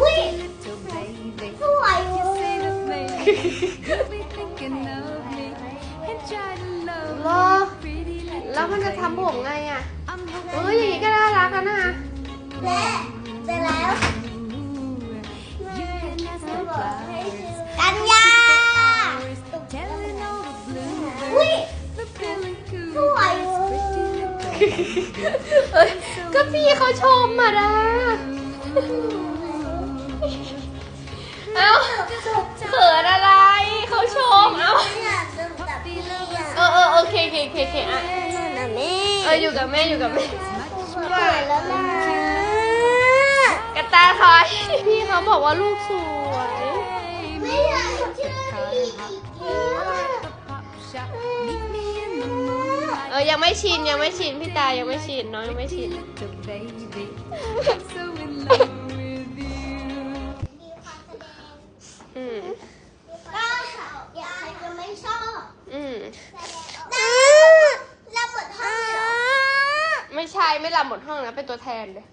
อุ้ย little baby. สวยเ Say with me, you'll be thinking of me and try to love รอ me, pretty little แล้วมันจะทำผมไงอะ I'm เอ้ยอย่างนี้ก็น่ารักกันนะและเสร็จแล้ว You can ask the flowers, กันยา telling all the อุ้ย bluebirds, the feeling cool. สวย Pretty little เอ้ยก็พี่เขาชมมาดา เคโอเคโอเคโอเคอะนั่นน่ะแม่เอออยู่กับแม่อยู่กับแม่สวยแล้วนะกระตายคอยพี่เขาบอกว่าลูกสวยไม่อยากเชื่อพี่อีกแล้ว pop shop. Meet me in the moonlight. เออยังไม่ชินยังไม่ชินพี่ตายังไม่ชินน้องยังไม่ชิน ไม่ลำหมดห้องนะเป็นตัวแทนเลย